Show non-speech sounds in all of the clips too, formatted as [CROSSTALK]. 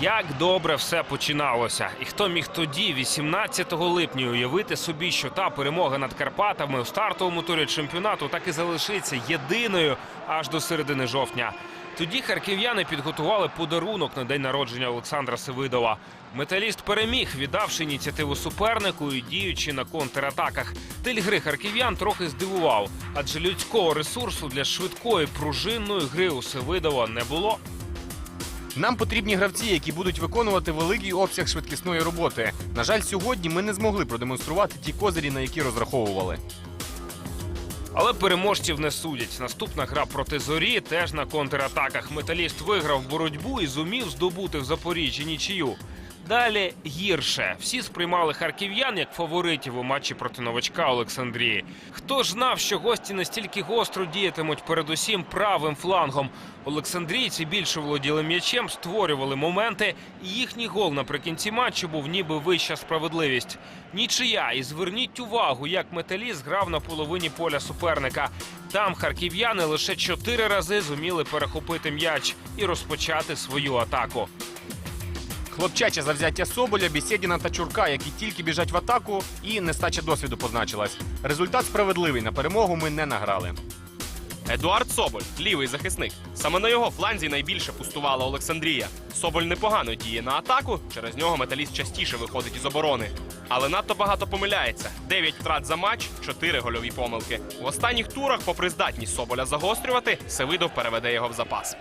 Як добре все починалося, і хто міг тоді, 18 липня, уявити собі, що та перемога над Карпатами у стартовому турі чемпіонату так і залишиться єдиною аж до середини жовтня. Тоді харків'яни підготували подарунок на день народження Олександра Севидова. Металіст переміг, віддавши ініціативу супернику і діючи на контратаках. Стиль гри харків'ян трохи здивував, адже людського ресурсу для швидкої пружинної гри у Севидова не було. Нам потрібні гравці, які будуть виконувати великий обсяг швидкісної роботи. На жаль, сьогодні ми не змогли продемонструвати ті козирі, на які розраховували. Але переможців не судять. Наступна гра проти зорі теж на контратаках. Металіст виграв боротьбу і зумів здобути в Запоріжжі нічию. Далі гірше. Всі сприймали харків'ян як фаворитів у матчі проти новачка Олександрії. Хто ж знав, що гості настільки гостро діятимуть передусім правим флангом. Олександрійці більше володіли м'ячем, створювали моменти, і їхній гол наприкінці матчу був ніби вища справедливість. Нічия, і зверніть увагу, як металіст грав на половині поля суперника. Там харків'яни лише чотири рази зуміли перехопити м'яч і розпочати свою атаку. Хлопчаче завзяття Соболя, Бєсєдіна та Чурка, які тільки біжать в атаку, і нестача досвіду позначилась. Результат справедливий. На перемогу ми не награли. Едуард Соболь, лівий захисник. Саме на його фланзі найбільше пустувала Олександрія. Соболь непогано діє на атаку, через нього металіст частіше виходить із оборони. Але надто багато помиляється: 9 втрат за матч, 4 гольові помилки. В останніх турах, попри здатність Соболя загострювати, Севидов переведе його в запас.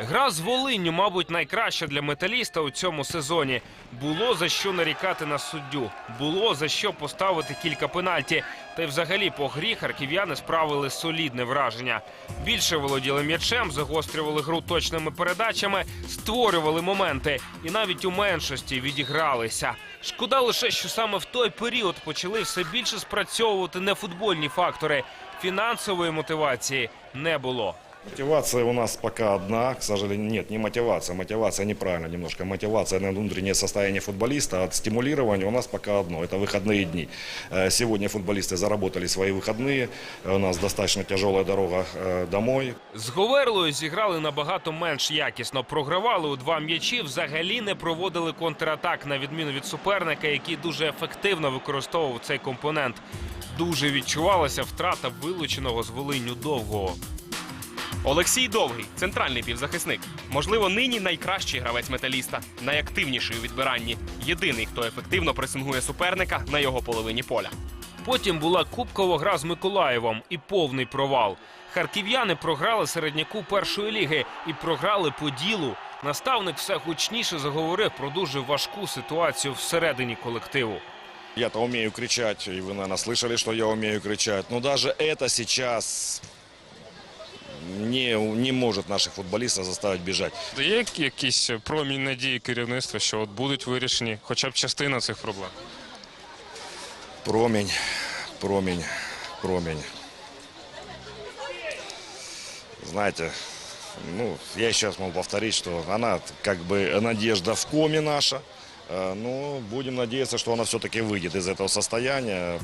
Гра з Волинню, мабуть, найкраща для металіста у цьому сезоні. Було за що нарікати на суддю, було за що поставити кілька пенальті. Та й взагалі по грі харків'яни справили солідне враження. Більше володіли м'ячем, загострювали гру точними передачами, створювали моменти і навіть у меншості відігралися. Шкода лише, що саме в той період почали все більше спрацьовувати нефутбольні фактори. Фінансової мотивації не було. Мотивация у нас пока одна, к сожалению, нет, не мотивация, мотивация неправильно немножко, мотивация на внутреннее состояние футболиста, от стимулирования у нас пока одно, это выходные дни. Э, Сегодня футболисты заработали свои выходные, Э, у нас достаточно тяжелая дорога э, домой, З Говерлою зіграли набагато менш якісно. Програвали у два м'ячі, взагалі не проводили контратак на відміну від суперника, який дуже ефективно використовував цей компонент. Дуже відчувалася втрата вилученого з Волинню довгого. Олексій Довгий, центральний півзахисник. Можливо, нині найкращий гравець металіста, найактивніший у відбиранні. Єдиний, хто ефективно пресингує суперника на його половині поля. Потім була кубкова гра з Миколаєвом і повний провал. Харків'яни програли середняку першої ліги і програли по ділу. Наставник все гучніше заговорив про дуже важку ситуацію всередині колективу. Я-то умею кричать, и вы, наверное, слышали, что я умею кричать. Но даже это сейчас не, не может наших футболистов заставить бежать. Є як- якийсь промінь надії керівництва, що от будуть вирішені хоча б частина цих проблем? Промень, промень, промень. Знаете, ну, я сейчас могу повторить, что она как бы надежда в коме наша. Э, Но будем надеяться, что она все-таки выйдет из этого состояния.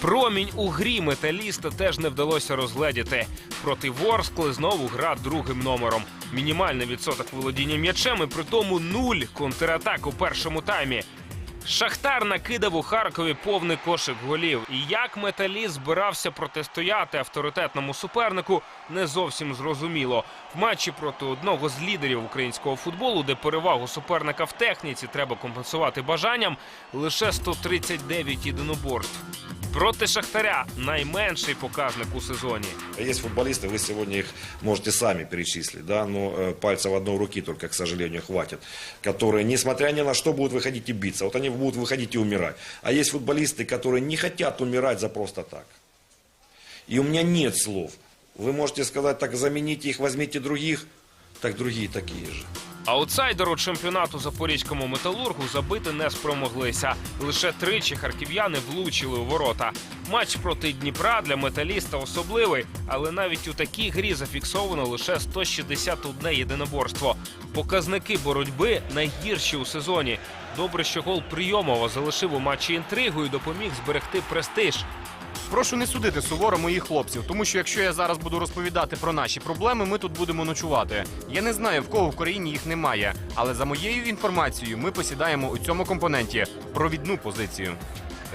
Промінь у грі металіста теж не вдалося розгледіти. Проти Ворскли знову гра другим номером. Мінімальний відсоток володіння м'ячем і при тому нуль контратак у першому таймі. Шахтар накидав у Харкові повний кошик голів. І як металіст збирався протистояти авторитетному супернику, не зовсім зрозуміло. В матчі проти одного з лідерів українського футболу, де перевагу суперника в техніці треба компенсувати бажанням, лише 139 єдиноборств. Проти Шахтаря найменший показник у сезоні. Есть футболисты, вы сегодня их можете сами перечислить, да, но э, пальцев одной руки только, к сожалению, хватит, которые, несмотря ни на что, будут выходить и биться. Вот они будут выходить и умирать. А есть футболисты, которые не хотят умирать за просто так. И у меня нет слов. Вы можете сказать, так замените их, возьмите других, так другие такие же. Аутсайдеру чемпіонату запорізькому металургу забити не спромоглися. Лише тричі харків'яни влучили у ворота. Матч проти Дніпра для металіста особливий, але навіть у такій грі зафіксовано лише 161 єдиноборство. Показники боротьби найгірші у сезоні. Добре, що гол прийомова залишив у матчі інтригу і допоміг зберегти престиж. Прошу не судити суворо моїх хлопців, тому що якщо я зараз буду розповідати про наші проблеми, ми тут будемо ночувати. Я не знаю, в кого в Україні їх немає, але за моєю інформацією, ми посідаємо у цьому компоненті провідну позицію.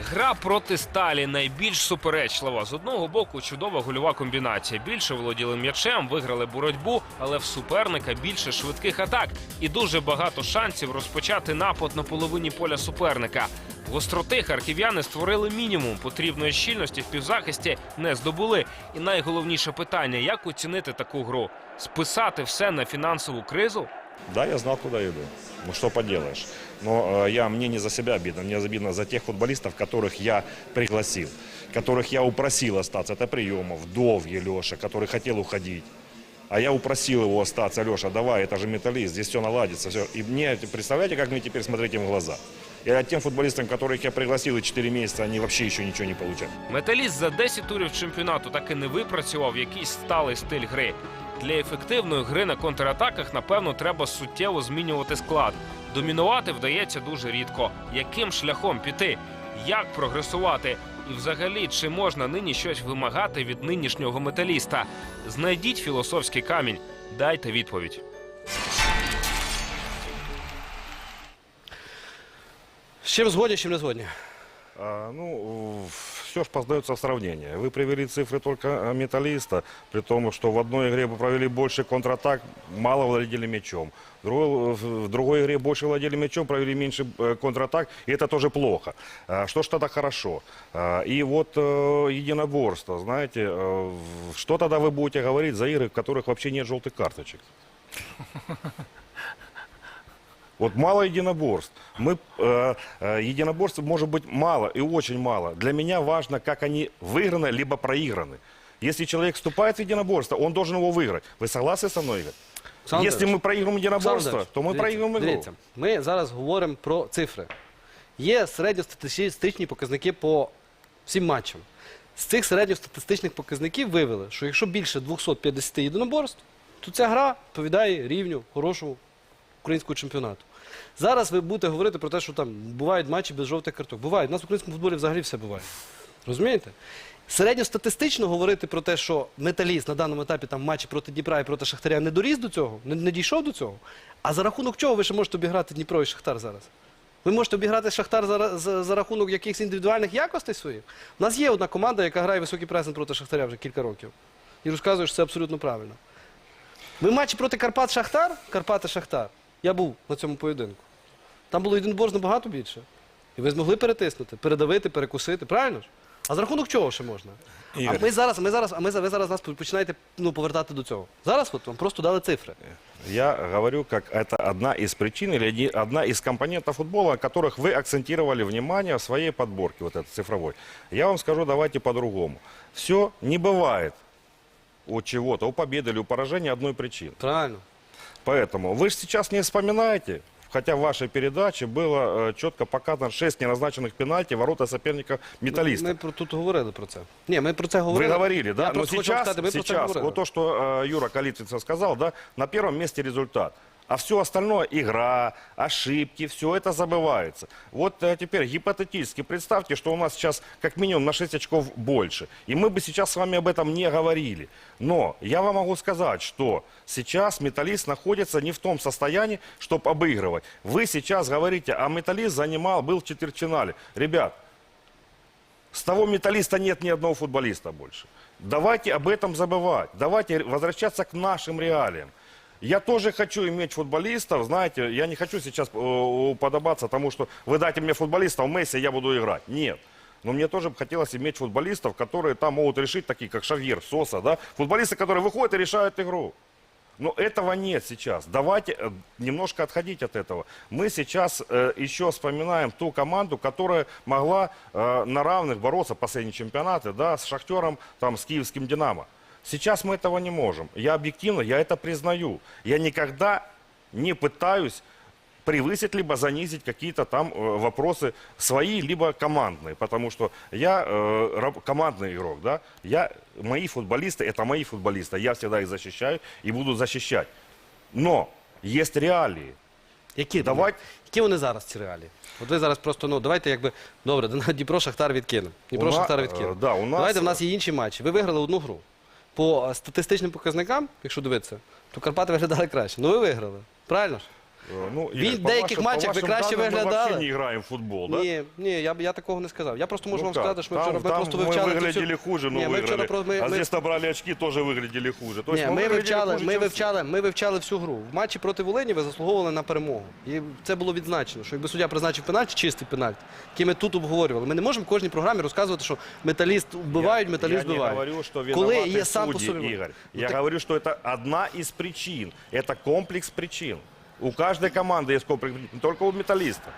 Гра проти сталі найбільш суперечлива. З одного боку, чудова гольова комбінація. Більше володіли м'ячем, виграли боротьбу, але в суперника більше швидких атак і дуже багато шансів розпочати напад на половині поля суперника. Гостроти харків'яни створили мінімум потрібної щільності в півзахисті не здобули. І найголовніше питання: як оцінити таку гру? Списати все на фінансову кризу? Да, я знал, куда иду. Ну что поделаешь. Но э, я, мне не за себя обидно, мне обидно за тех футболистов, которых я пригласил, которых я упросил остаться. Это Приемов, Довги, Леша, который хотел уходить. А я упросил его остаться, Леша, давай, это же металлист, здесь все наладится. Все. И мне, представляете, как мне теперь смотреть им в глаза? И тем футболистам, которых я пригласил, и 4 месяца, они вообще еще ничего не получают. Металіст за 10 турів чемпіонату так і не випрацював якийсь сталий стиль гри. Для ефективної гри на контратаках, напевно, треба суттєво змінювати склад. Домінувати вдається дуже рідко. Яким шляхом піти? Як прогресувати? І взагалі, чи можна нині щось вимагати від нинішнього металіста? Знайдіть філософський камінь, дайте відповідь. З чим згодні, з чим не згодні? А, ну, все же познается в сравнении. Вы привели цифры только а, металлиста, при том, что в одной игре вы провели больше контратак, мало владели мячом. В другой, в другой игре больше владели мячом, провели меньше э, контратак, и это тоже плохо. А, Что ж тогда хорошо? А, И вот э, единоборство, знаете, э, в- что тогда вы будете говорить за игры, в которых вообще нет желтых карточек? [LAUGHS] Вот мало единоборств. Мы э, э, единоборств может быть мало и очень мало. Для меня важно, как они выиграны либо проиграны. Если человек вступает в единоборство, он должен его выиграть. Вы согласны со мной, Игорь? Олександр Если мы проиграем единоборство, Олександр, то мы дивіться, проиграем игру. Дивіться, ми зараз говоримо про цифри. Є середньостатистичні показники по всім матчам. З цих середньостатистичних показників вивели, що якщо більше 250 єдиноборств, то ця гра відповідає рівню хорошого українського чемпіонату. Зараз ви будете говорити про те, що там бувають матчі без жовтих карток. Бувають. У нас в українському футболі взагалі все буває. Розумієте? Середньостатистично говорити про те, що металіст на даному етапі там матчі проти Дніпра і проти Шахтаря не доріс до цього, не, не дійшов до цього. А за рахунок чого ви ще можете обіграти Дніпро і Шахтар зараз? Ви можете обіграти Шахтар за, за, за рахунок якихось індивідуальних якостей своїх. У нас є одна команда, яка грає високий пресинг проти Шахтаря вже кілька років. І розказує, що це абсолютно правильно. Ми в матчі проти Карпат Шахтар, Карпати Шахтар. Я був на цьому поєдинку. Там було єдиноборств набагато більше. І ви змогли перетиснути, передавити, перекусити, правильно ж? А за рахунок чого ще можна? Ігор. А ми зараз, ми зараз, а ми, за- ви зараз нас починаєте ну, повертати до цього. Зараз от вам просто дали цифри. Я говорю, как это одна из причин или оди- одна из компонентов футбола, о которых вы акцентировали внимание в своей подборке, вот этой цифровой. Я вам скажу, давайте по-другому. Все не бывает у чего-то, у победы или у поражения одной причины. Правильно. Поэтому вы же сейчас не вспоминаете, хотя в вашей передаче было э, четко показано 6 неназначенных пенальти ворота соперника металлиста. Ми про тут говорили про це. Ні, ми про це Вы говорили. говорили, да? Я Но просто хочу сейчас, сказати, ми про це сейчас говорили. вот то, что э, Юра Калитвинцев сказал, да, на первом месте результат. А все остальное, игра, ошибки, все это забывается. Вот э, теперь гипотетически представьте, что у нас сейчас как минимум на 6 очков больше. И мы бы сейчас с вами об этом не говорили. Но я вам могу сказать, что сейчас металлист находится не в том состоянии, чтобы обыгрывать. Вы сейчас говорите, а металлист занимал, был в четвертьфинале. Ребят, с того металлиста нет ни одного футболиста больше. Давайте об этом забывать. Давайте возвращаться к нашим реалиям. Я тоже хочу иметь футболистов, знаете, я не хочу сейчас э, уподобаться тому, что вы дайте мне футболистов, Месси, я буду играть. Нет. Но мне тоже хотелось иметь футболистов, которые там могут решить, такие как Шавьер, Соса, да? Футболисты, которые выходят и решают игру. Но этого нет сейчас. Давайте э, немножко отходить от этого. Мы сейчас э, еще вспоминаем ту команду, которая могла э, на равных бороться последние чемпионаты, да, с Шахтером, там, с Киевским Динамо. Сейчас мы этого не можем. Я объективно, я это признаю. Я никогда не пытаюсь превысить либо занизить какие-то там э, вопросы свои, либо командные, потому что я э, раб- командный игрок, да, я, мои футболисты, это мои футболисты, я всегда их защищаю и буду защищать. Но есть реалии. Які, Давайте. які вони зараз ці реалії? От ви зараз просто, ну, давайте якби, добре, [LAUGHS] Дніпро Шахтар відкинемо. Дніпро У на- Шахтар е, відкинемо. да, у нас- Давайте в нас є інші матчі. Ви виграли одну гру. По статистичним показникам, якщо дивитися, то Карпати виглядали краще. Ну ви виграли. Правильно ж? Э, Ну, Видно, Игорь, в по деяких вашим- матчах по вы вашим краще данным Мы выглядали. вообще не играем в футбол, да? Ні, ні, я, б- я такого не сказав. Я просто можу Ну вам как? сказати, що ми Там- вчора ми там просто мы вивчали. цю выглядели всю- хуже, но Ні, ми выиграли. вчора про- ми, а ми- здесь набрали очки, тоже выглядели хуже. То Ні, есть ми выглядели вивчали, хуже, ми чем все. вивчали, ми вивчали всю гру. В матчі проти Волині ви заслуговували на перемогу. І це було відзначено, що якби суддя призначив пенальті, чистий пенальті, який ми тут обговорювали. Ми не можемо в кожній програмі розказувати, що металіст вбивають, металіст я не вбивають. говорю, что Коли виноваты є сам по судьи, собі. Игорь. Ну, Я так- говорю, что это одна из причин. Это комплекс причин. У каждой команды есть комплекс причин, не только у металлиста.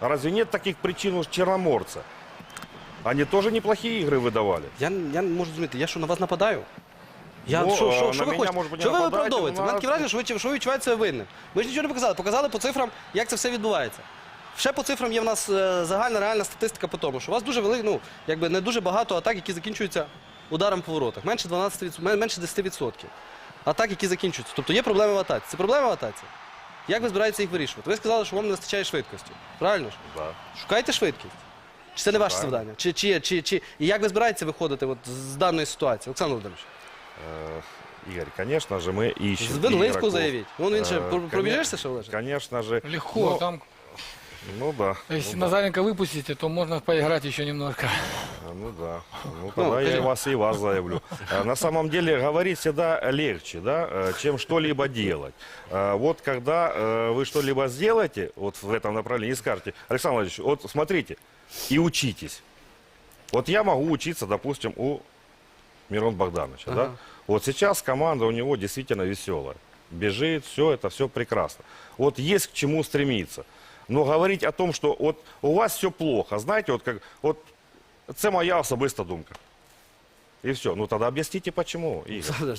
А Разве нет таких причин у черноморца? Они тоже неплохие игры выдавали. Я, я не можу зрозуміти, я що на вас нападаю? Я, Ну, що, е, що, на що ви мене, хочете? може бути, Що ви нападаєте, виправдовуєте? у У мене нас- таке враження, що ви, що ви відчуваєте себе винним. Ми ж нічого не показали. Показали по цифрам, як це все відбувається. Ще по цифрам є в нас е, загальна реальна статистика по тому, що у вас дуже велик, ну, якби не дуже багато атак, які закінчуються ударом по воротах. Менше 12%, мен- менше 10%. Атак, які закінчуються. Тобто є проблеми в атаці. Це проблеми в атаці. Як ви збираєтеся їх вирішувати? Ви сказали, що вам не вистачає швидкості. Правильно ж? Да. Шукайте швидкість. Чи це не ваше Правильно. завдання? Чи, чи, чи, чи... І як ви збираєтеся виходити от з даної ситуації? Олександр Володимирович, Э, Игорь, конечно же, мы ищем з Венлинську игроков. заявіть. Вон він ще Э, про- коне- пробіжишся ще Олеже? Конечно же. Легко, Ну, там, Ну да. если ну, да. Назаренко выпустите, то можно поиграть еще немножко. А, Ну да. Ну тогда я и вас и вас заявлю. А, На самом деле говорить всегда легче, да, э, чем что-либо делать. А, Вот когда э, вы что-либо сделаете, вот в этом направлении, и скажете, Александр Владимирович, вот смотрите и учитесь. Вот я могу учиться, допустим, у Мирон Богдановича, да? Вот сейчас команда у него действительно веселая. Бежит, все это, все прекрасно. Вот есть к чему стремиться. Но говорить о том, что вот у вас все плохо, знаете, вот как, вот це моя особиста думка. І все. Ну тоді об'ясніть, чому.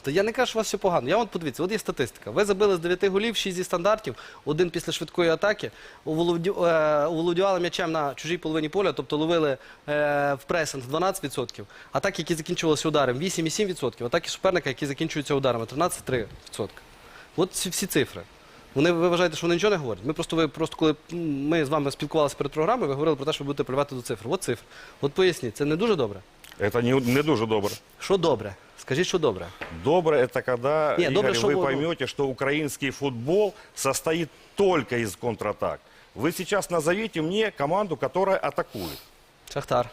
Я не кажу, що у вас все погано. Я от подивіться, от є статистика. Ви забили з 9 голів, 6 зі стандартів, один після швидкої атаки. Уволодю- е, м'ячем на чужій половині поля, тобто ловили е, в пресинг 12%. Атаки, які закінчувалися ударом, 8,7%. Атаки суперника, які закінчуються ударами, 13,3%. От всі цифри. Вони ви вважаєте, що вони нічого не говорять? Ми просто ви просто коли м, ми з вами спілкувалися перед програмою, ви говорили про те, що ви будете плювати до цифр. От цифри. От поясніть, це не дуже добре. Це не, не дуже добре. Що добре? Скажіть, що добре. Добре, это когда, Не, Игорь, добре, что вы было. поймете, что украинский футбол состоит только из контратак. Вы сейчас назовите мне команду, которая атакует. Шахтар.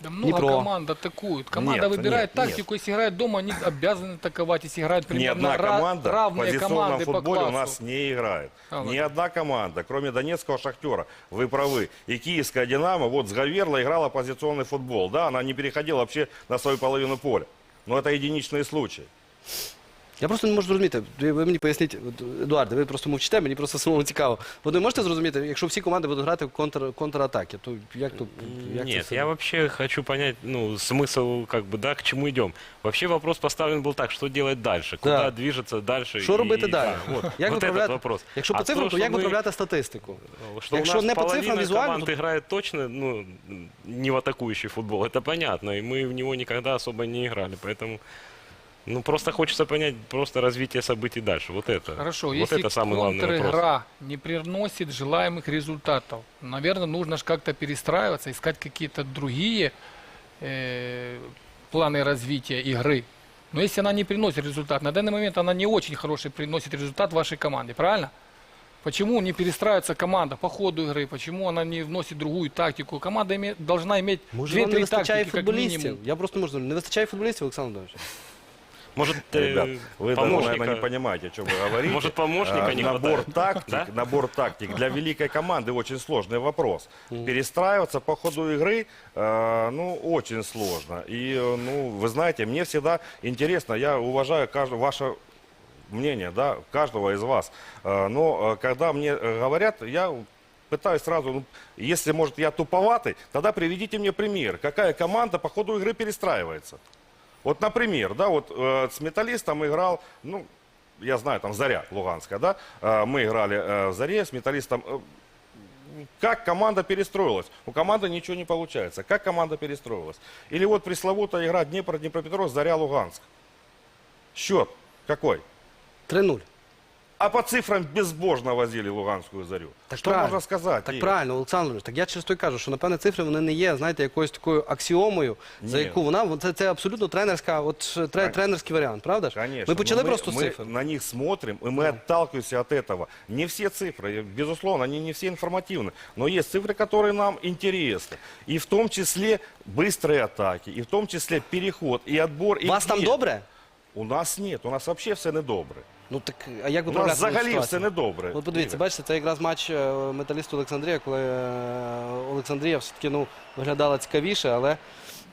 Да много Днепро. команд атакуют. Команда Нет, выбирает нет, тактику, если играет дома, они обязаны атаковать. Если играют Ни примерно одна ра- команда в равные позиционном команды по футболе классу. у нас не играет. А, Ни вот. одна команда, кроме Донецкого «Шахтера». Вы правы. И Киевская «Динамо», вот с Гаверла играла позиционный футбол. Да, она не переходила вообще на свою половину поля. Но это единичные случаи. Я просто не можу зрозуміти. Ви ви мені поясніть, от, Едуарде, ви просто мовчите, мені просто самому цікаво. От ви можете зрозуміти, якщо всі команди будуть грати в контр, контратаки, то як то як це Нет, все? я вообще хочу понять, ну, смысл, как бы, да, к чему идем. Вообще вопрос поставлен был так, что делать дальше, куда Да. движется дальше. Що и- робити далі? да, вот, Як вот виправляти? этот вопрос. Якщо по А цифрам, то, что як мы- виправляти статистику? Что Якщо у нас не по цифрам, половина візуально, команд то- играет точно, ну, не в атакующий футбол, это понятно, и мы в него никогда особо не играли, поэтому... Ну, просто хочется понять просто развитие событий дальше. Вот это. Хорошо, вот если это самый главный вопрос. контр-игра не приносит желаемых результатов, наверное, нужно же как-то перестраиваться, искать какие-то другие э, планы развития игры. Но если она не приносит результат, на данный момент она не очень хороший приносит результат вашей команде, правильно? Почему не перестраивается команда по ходу игры? Почему она не вносит другую тактику? Команда име- должна иметь Може, вам не 2-3 вистачає тактики как футболістів? минимум. Я просто не можу зрозуміти. Не вистачає футболістів, Олександр Володимирович? Может, [LAUGHS] э, Ребят, вы, даже, помощника- наверное, не понимаете, о чем вы говорите. Может, помощника А, не набор тактик, набор тактик для великой команды очень сложный вопрос. Перестраиваться по ходу игры, э, ну, очень сложно. И, э, ну, вы знаете, мне всегда интересно, я уважаю каждое ваше мнение, да, каждого из вас. Э, но э, когда мне э, говорят, я пытаюсь сразу, ну, если, может, я туповатый, тогда приведите мне пример, какая команда по ходу игры перестраивается. Вот, например, да, вот э, с металлистом играл, ну, я знаю, там Заря Луганская, да, э, мы играли э, в Заре с металлистом. Э, как команда перестроилась? У команды ничего не получается. Как команда перестроилась? Или вот пресловутая игра Днепр, Днепропетровск, Заря, Луганск. Счет какой? 3-0. А по цифрам безбожно возили Луганскую зарю. Так что правильно. можно сказать? Так Игорь? правильно, Олександр Володимирович, так я через то й кажу, що напевне цифри вони не є, знаєте, якоюсь такою аксіомою, за Ні. яку вона це, це абсолютно тренерська, от е, тре, тренерський варіант, правда ж? Конечно. Ми почали но просто з мы цифр. на них смотрим, и мы отталкиваемся от этого. Не все цифры, безусловно, они не все информативны, но есть цифры, которые нам интересны. И в том числе быстрые атаки, и в том числе переход, и отбор. И Вас там где. добре? У нас нет, у нас вообще все недобре. Ну так а як У нас виправляти взагалі ситуацію? все недобре. От подивіться, Ігор. бачите, це якраз матч е, металісту Олександрія, коли е, Олександрія все-таки ну, виглядала цікавіше, але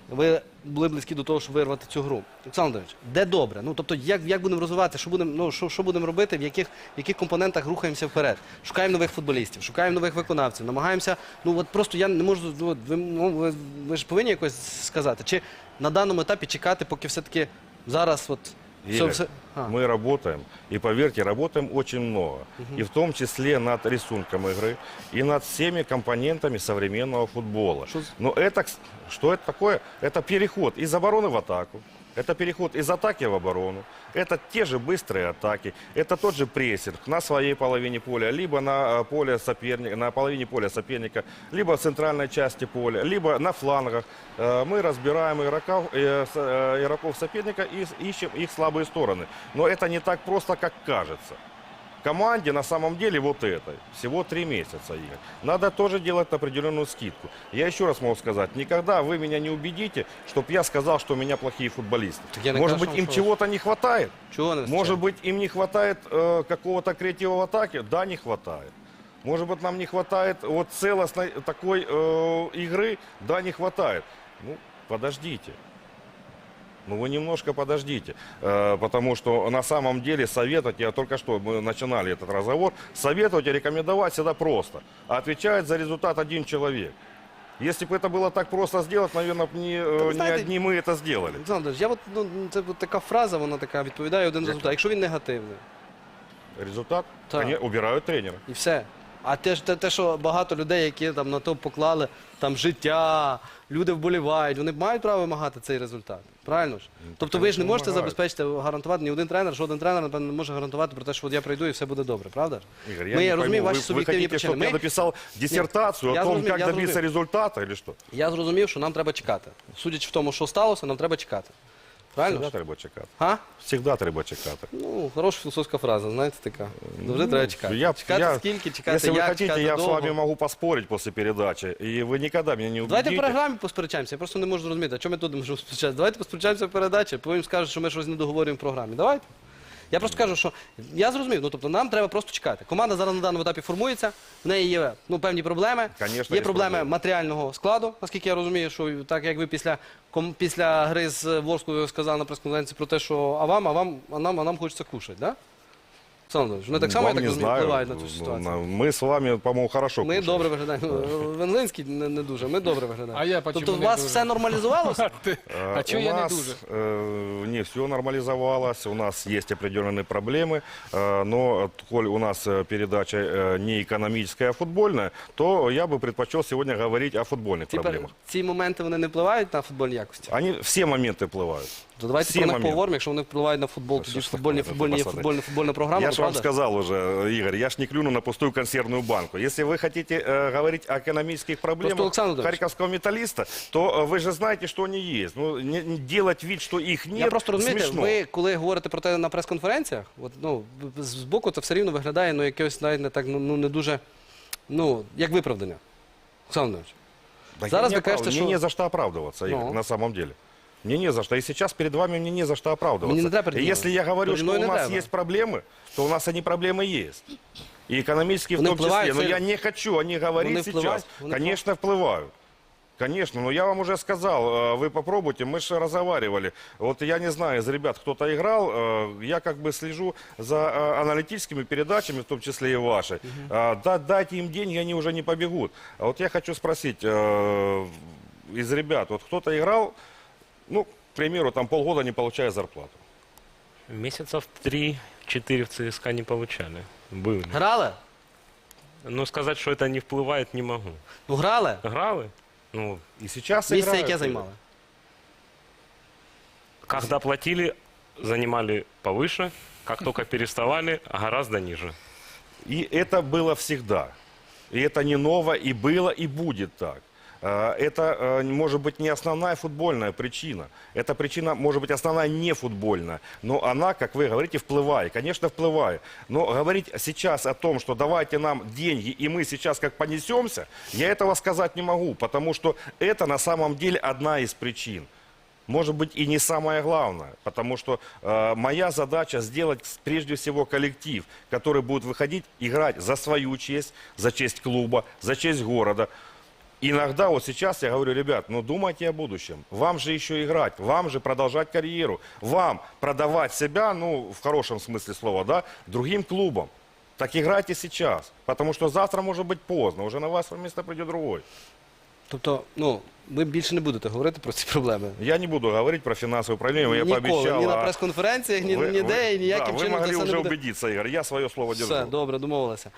ви були близькі до того, щоб вирвати цю гру. Олександр Андрійович, де добре? Ну тобто, як, як будемо розвивати, що будемо, ну, що, що будемо робити, в яких, в яких компонентах рухаємося вперед? Шукаємо нових футболістів, шукаємо нових виконавців, намагаємося. Ну от просто я не можу. ну, от ви, ну, ви, ви ж повинні якось сказати, чи на даному етапі чекати, поки все-таки зараз от. все- Игорь, все- а. мы работаем, и поверьте, работаем очень много. И в том числе над рисунком игры, и над всеми компонентами современного футбола. Что за- Но это, кс- что это такое? Это переход из обороны в атаку. Это переход из атаки в оборону. Это те же быстрые атаки. Это тот же прессинг на своей половине поля, либо на, э, поле соперника, на половине поля соперника, либо в центральной части поля, либо на флангах. Э, Мы разбираем игроков, э, с- э, игроков соперника и с- ищем их слабые стороны. Но это не так просто, как кажется. Команде на самом деле вот этой всего три месяца, Игорь. Надо тоже делать определенную скидку. Я еще раз могу сказать, никогда вы меня не убедите, чтобы я сказал, что у меня плохие футболисты. Может быть, им чего-то не хватает? Вистачає? Может быть, им не хватает э, какого-то креатива в атаке? Да, не хватает. Может быть, нам не хватает вот целостной такой э, игры? Да, не хватает. Ну, подождите. Ну, вы немножко подождите, Э, потому что на самом деле советовать, я только что, мы начинали этот разговор, советовать и рекомендовать всегда просто. А отвечает за результат один человек. Если бы это было так просто сделать, наверное, не, э, вы не знаете- одни мы это сделали. Олександр, Андрійович, я от, ну, це от така фраза, вона така відповідає один результат. Якщо він негативний, Результат? Так. Коне- убирают тренера. і все. А те, ж- те, те, що багато людей, які там на то поклали там життя, люди вболівають, вони мають право вимагати цей результат. Правильно ж? Тобто ви ж не конечно, можете вимагають. забезпечити, гарантувати ні один тренер, жоден тренер, напевно, не може гарантувати про те, що от я прийду і все буде добре, правда ж? Игорь, я Ми, не я розумію пойму, ваші вы, вы суб'єктивні хотите, причини. чтобы я Ми- написал диссертацию я о том, зрозумів, как я добиться зрозумів. результата или что? Я зрозумів, що нам треба чекати. Судячи в тому, що сталося, нам треба чекати. Правильно? Всегда ж? треба чекати. А? Всегда треба чекати. Ну, хороша філософська фраза, знаєте, така. Завжди треба чекати. Ну, Я, чекати я- скільки, чекати Если вы як, хотите, чекати я довго. с вами могу поспорить после передачи, и вы никогда меня не убедите. Давайте в програмі посперечаємося. Я просто не можу зрозуміти, а чому ми тут можемо сперечатися. Давайте посперечаємося в передачі, потім скажуть, що ми щось не договорюємо в програмі. Давайте. Я просто кажу, що я зрозумів. Ну тобто нам треба просто чекати. Команда зараз на даному етапі формується, в неї є ну, певні проблеми. Конечно, є є проблеми проблеми. матеріального складу, наскільки я розумію, що так як ви після ком- після гри з Ворською сказали на прес-конференції про те, що а вам, а вам, а нам, а нам хочеться кушати, да? Олександр Володимирович, вони так само, я Вам так не розумію, знаю. впливають на цю Ну, ситуацію. на- Мы с вами, по-моему, хорошо Ми кушаем. добре виглядаємо. [LAUGHS] Венлинський не, не дуже, ми добре виглядаємо. А я почему тобто у не вас дуже? все нормалізувалося? [LAUGHS] Э, А чё у я не нас, дуже? э, не все нормализовалось, у нас есть определенные проблемы, э, но коль у нас э, передача э, не экономическая, а футбольная, то я бы предпочел сегодня говорить о футбольных Ці, пер- проблемах. ці моменти вони не впливають на футбольні якості. Они все моменты плывают. То давайте всі про них моменти. поговоримо, якщо вони впливають на футбол, тоді що ж ж футбольні, таке, футбольні, є пацани? футбольна, футбольна програма, Я же вам правда? сказал уже, Игорь, я ж не клюну на пустую консервную банку. Если вы хотите э, говорить о экономических проблемах Олександр Володимирович. харьковского металлиста, то э, вы же знаете, что они есть. Ну, не, не делать вид, что их нет, Я просто розумієте, смешно. ви коли говорите про те на прес-конференціях, от, ну, з- з боку це все рівно виглядає ну, якось навіть не так, ну, ну не дуже, ну, як виправдання. Олександр Володимирович. Да Зараз я ви не оправ- кажете, Мне що- не за что оправдываться, Игорь, Ну. на самом деле. Мне не за что. И сейчас перед вами мне не за что оправдываться. Мне И если я говорю, Перед что у нас есть проблемы, то у нас они проблемы есть. И экономические в Вони том числе. впливають Но я не хочу о них говорить сейчас. впливають? Конечно, впливают. Конечно, но я вам уже сказал, э, вы попробуйте, мы же разговаривали. Вот я не знаю, из ребят кто-то играл, э, я как бы слежу за э, аналитическими передачами, в том числе и вашей. А, да- Дайте им деньги, они уже не побегут. А вот я хочу спросить из ребят, вот кто-то играл, ну, к примеру, там полгода не получая зарплату. Месяцев 3-4 в ЦСКА не получали. Были. Грали? Но сказать, что это не вплывает, не могу. Ну, грали. Грали? Ну, И сейчас Місце, играют. яке займали. когда платили, занимали повыше. Как только [LAUGHS] переставали, гораздо ниже. И это было всегда. И это не ново, и было, и будет так. Э, Это э, может быть не основная футбольная причина. Эта причина может быть основная не футбольная. Но она, как вы говорите, вплывает. Конечно, вплывает. Но говорить сейчас о том, что давайте нам деньги, и мы сейчас как понесемся, я этого сказать не могу. Потому что это на самом деле одна из причин. Может быть и не самое главное, потому что э, моя задача сделать прежде всего коллектив, который будет выходить играть за свою честь, за честь клуба, за честь города. Иногда вот сейчас я говорю, ребят, ну думайте о будущем. Вам же еще играть, вам же продолжать карьеру, вам продавать себя, ну в хорошем смысле слова, да, другим клубам. Так играйте сейчас, потому что завтра может быть поздно, уже на вас место придет другой. Тобто, ну, ви більше не будете говорити про ці проблеми. Я не буду говорить про финансовое управление, я Ніколи, пообещал. ні на а- прес-конференціях, ні Вы- ніде, вы- і ніяким да, чином Вы це могли все уже не буде. убедиться, Игорь. Я свое слово держу. Все, добре, домовилися.